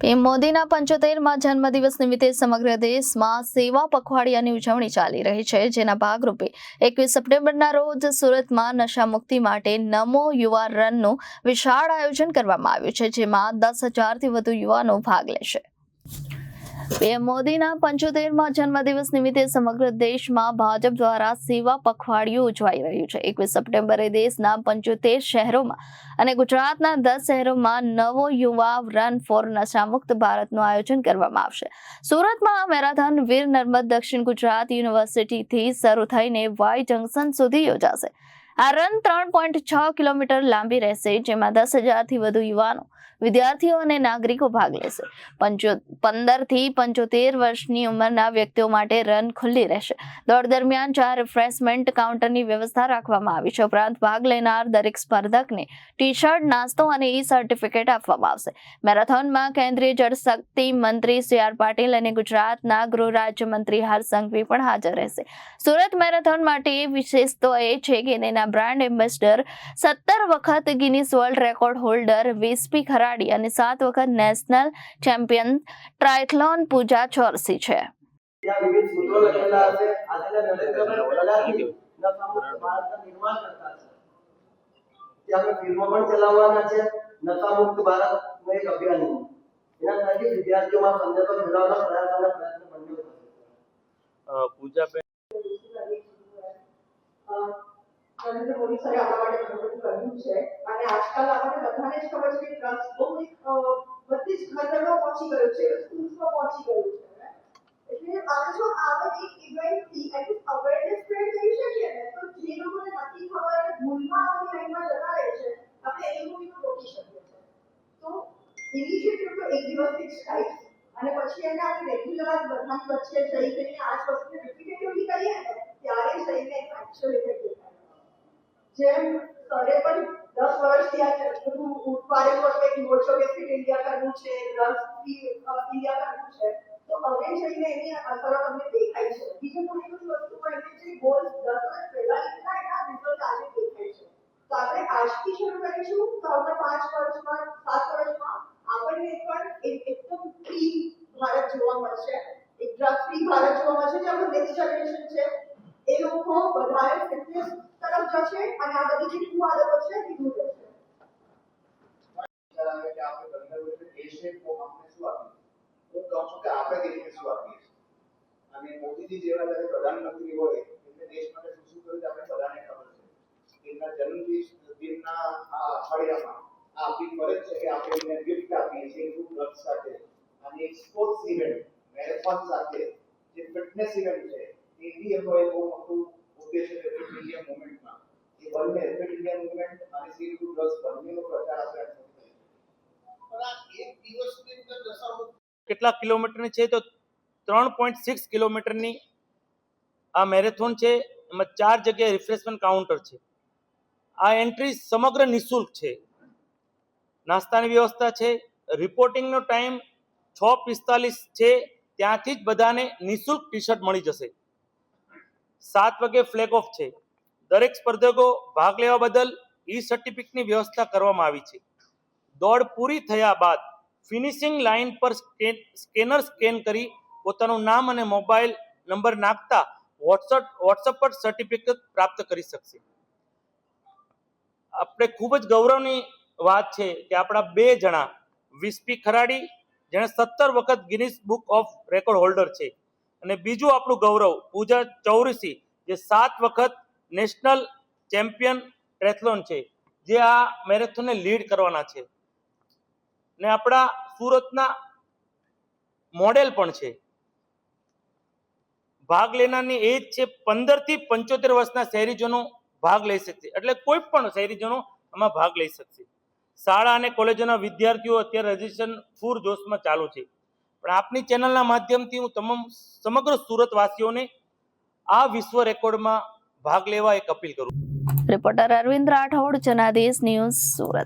PM મોદીના પંચોતેરમાં જન્મદિવસ નિમિત્તે સમગ્ર દેશમાં સેવા પખવાડિયાની ઉજવણી ચાલી રહી છે, જેના ભાગરૂપે એકવીસ સપ્ટેમ્બરના રોજ સુરતમાં નશા મુક્તિ માટે નમો યુવા રનનું વિશાળ આયોજન કરવામાં આવ્યું છે, જેમાં દસ હજારથી વધુ યુવાનો ભાગ લેશે. પીએમ મોદીના પંચોતેરમાં જન્મદિવસ નિમિત્તે સમગ્ર દેશમાં ભાજપ દ્વારા સેવા પખવાડિયું ઉજવાઈ રહ્યું છે. એકવીસ સપ્ટેમ્બરે દેશના પંચોતેર શહેરોમાં અને ગુજરાતના દસ શહેરોમાં નવો યુવા રન ફોર નશામુક્ત ભારતનું આયોજન કરવામાં આવશે. સુરતમાં મેરાથોન વીર નર્મદ દક્ષિણ ગુજરાત યુનિવર્સિટીથી શરૂ થઈને વાય જંકશન સુધી યોજાશે. આ રન ત્રણ પોઈન્ટ છ કિલોમીટર લાંબી રહેશે, જેમાં દસ હજારથી વધુ યુવાનો, વિદ્યાર્થીઓ અને નાગરિકો ભાગ લેશે. પંચો, પંદરથી પંચોતેર વર્ષની ઉંમરના વ્યક્તિઓ માટે રન ખુલ્લી રહેશે. દોડ દરમિયાન ચાર રિફ્રેશમેન્ટ કાઉન્ટરની વ્યવસ્થા રાખવામાં આવી છે. ઉપરાંત ભાગ લેનાર દરેક સ્પર્ધકને ટી શર્ટ નાસ્તો અને ઈ સર્ટિફિકેટ આપવામાં આવશે. મેરેથોનમાં કેન્દ્રીય જળશક્તિ મંત્રી સી આર પાટીલ અને ગુજરાતના ગૃહ રાજ્યમંત્રી હર્ષ સંઘવી પણ હાજર રહેશે. સુરત મેરેથોન માટે વિશેષ તો એ છે કે તેના બ્રાન્ડ એમ્બેસડર સત્તર વખત Guinness world record holder Vispi Kharadi અને સાત વખત નેશનલ ચેમ્પિયન ટ્રાયથલોન પૂજા ચોરસી છે ત્યાં વિવિધ સૂત્રો લખેલા હશે આદરણીય નરેન્દ્રભાઈ પહેલાથી નશામુક્ત ભારતના નિર્માણ કરતા છે ત્યાં અમે ફિલ્મો પણ ચલાવવાના છે નશામુક્ત ભારતનું એક અભિયાન એના થકી વિદ્યાર્થીઓમાં સંદેશો ફેલાવવાનો પ્રયાસ અને પ્રયત્ન બંને થશે અ, પૂજાબેન નરેન્દ્ર મોદી સાહેબ આપણા માટે ઘણું બધું કર્યું છે. અને આજકાલ આપણને બધાને જ ખબર છે કે ડ્રગ્સ બહુ એક અ, બધી જ ઘટનાઓ પહોંચી ગયું છે. સ્કૂલ્સમાં પહોંચી ગયું છે. એટલે આપણે જો આગળ એક ઇવેન્ટથી એટલીસ્ટ અવેરનેસ સ્પ્રેડ કરી શકીએ ને તો જે લોકોને નથી ખબર અને ભૂલમાં આપણી લાઈનમાં જતા રહે છે આપણે એ લોકોને રોકી શકીએ છીએ. તો ઇનિશિયેટિવ તો એક દિવસથી જ થાય છે. અને પછી એને આપણે રેગ્યુલર બધાની વચ્ચે જઈ જઈને આ જ વસ્તુને રિપીટેટિવલી કરીએ ને ત્યારે જઈને એકચ્યુઅલ ઇફેક્ટ દેખાય જેમ સરે પણ દસ વર્ષથી આ ઉઠવાડેલું હતું કે મોટો ફિટ ઇન્ડિયા કરવું છે ડ્રગ્સ ફ્રી ઇન્ડિયા કરવું છે. તો હવે જઈને એની અસરો તમને દેખાય છે. બીજું ઘણી બધી વસ્તુ પણ એમને જે ગોલ દસ વર્ષ પહેલા લીધા એના રિઝલ્ટ આજે દેખાય છે. તો આપણે આજથી શરૂ કરીશું. તો આવતા પાંચ વર્ષમાં, સાત વર્ષમાં આપણને પણ એક એકદમ ફ્રી ભારત જોવા મળશે. એક ડ્રગ ફ્રી ભારત જોવા મળશે, જે આપણું નેક્સ્ટ જનરેશન છે એ લોકો વધારે ફિટનેસ તરફ જશે અને આ બધી કેટલું આદર છે કીધું છું. કે આપણે એમને છે છે. ગિફ્ટ આપીએ છીએ અને એક સ્પોર્ટ્સ ઇવેન્ટ મેરેથોન સાથે જે ફિટનેસ ઇવેન્ટ છે, એ બી એમનો એક બહુ મોટું છે ફિટ ઇન્ડિયા મુવમેન્ટમાં એ બંને ફિટ ઇન્ડિયા મુવમેન્ટ અને સી ટુ ડ્રગ્સ બંનેનો પ્રચાર આપણે અત્યારે થાય છે. કેટલા કિલોમીટરની છે? તો ત્રણ પોઈન્ટ સિક્સ કિલોમીટરની આ મેરેથોન છે. એમાં ચાર જગ્યાએ રિફ્રેશમેન્ટ કાઉન્ટર છે. આ એન્ટ્રી સમગ્ર નિઃશુલ્ક છે. નાસ્તાની વ્યવસ્થા છે. રિપોર્ટિંગનો ટાઈમ છ પિસ્તાલીસ છે. ત્યાંથી જ બધાને નિઃશુલ્ક ટી શર્ટ મળી જશે. સાત વાગે ફ્લેગ ઓફ છે. દરેક સ્પર્ધકો ભાગ લેવા બદલ ઈ સર્ટિફિકેટની વ્યવસ્થા કરવામાં આવી છે. દોડ પૂરી થયા બાદ ફિનિશિંગ લાઇન પર સ્કેન સ્કેનર સ્કેન કરી પોતાનું નામ અને મોબાઈલ નંબર નાખતા વોટ્સઅપ વોટ્સઅપ પર સર્ટિફિકેટ પ્રાપ્ત કરી શકશે. આપણે ખૂબ જ ગૌરવની વાત છે કે આપણા બે જણા, વિસ્પી ખરાડી, જેણે સત્તર વખત Guinness book of record holder છે. અને બીજું આપણું ગૌરવ પૂજા ચૌરસી, જે સાત વખત નેશનલ ચેમ્પિયન ટ્રેથલોન છે, જે આ મેરેથોનને લીડ કરવાના છે. ને આપણા સુરતના મોડેલ પણ છે. ભાગ લેનારની એજ છે પંદરથી પંચોતેર વર્ષના શહેરીજનો ભાગ લઈ શકશે. એટલે કોઈ પણ શહેરીજનો આમાં ભાગ લઈ શકશે. શાળા અને કોલેજોના વિદ્યાર્થીઓ અત્યારે રજીસ્ટ્રેશન પૂર જોશમાં ચાલુ છે. પણ આપની ચેનલના માધ્યમથી હું તમામ સમગ્ર સુરતવાસીઓને આ વિશ્વ રેકોર્ડમાં ભાગ લેવા એક અપીલ કરું. Reporter Arvind Rathod Janadesh news Surat.